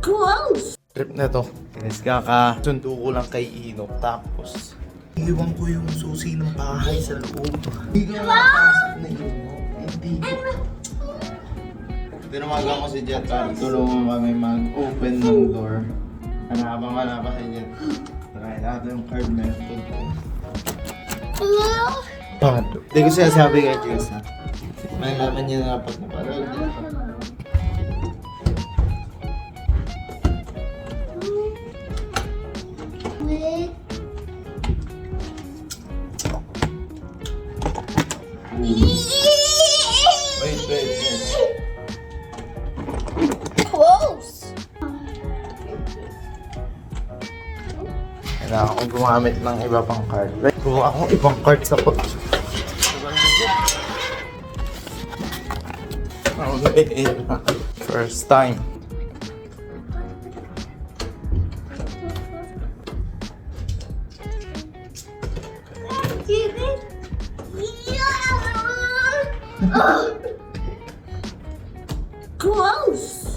Gross! Trip na to. Guys, kakasundo ko lang kay Ino. Tapos, iwan ko yung susi ng bahay sa loob. Hindi ko makapasok na Ino. Hindi ko. Tinawagan ko si Jet at tulungan kami mag-open ng door. Hanapang wala pa si Jet. Try natin yung card method ko. Hello? Bakit? Hindi ko sinasabi kay Jess ha. May laman niya na pag napanood niya. Wait, wait, wait. Close! Kailangan ko gumamit ng iba pang card. Like, kumuha akong ibang card sa ko. First time. Gross!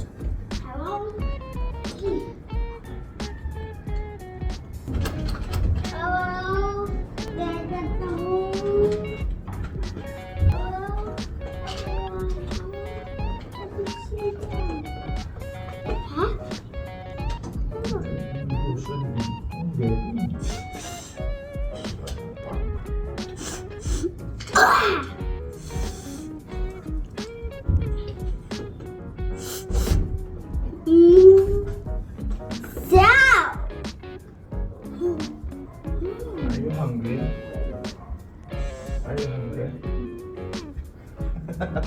Ayan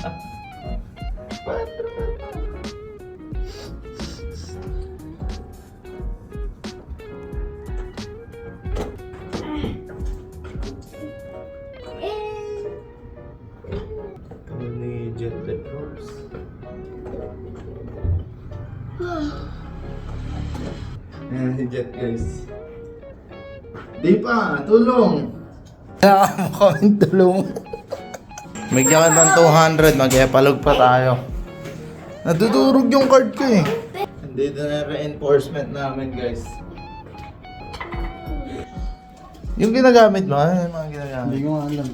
si Jet guys. Di pa, tulong! Mo kaming tulong. Bigyan ka ng 200, mag-epalog pa tayo. Nadudurog yung card ko eh. Dito na reinforcement namin guys. Yung ginagamit mo, ano yung mga ginagamit? Hindi ko nga alam.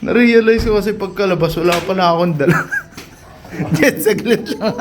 Na-realize ko kasi pagkalabas, wala pala akong dala. Saglit lang.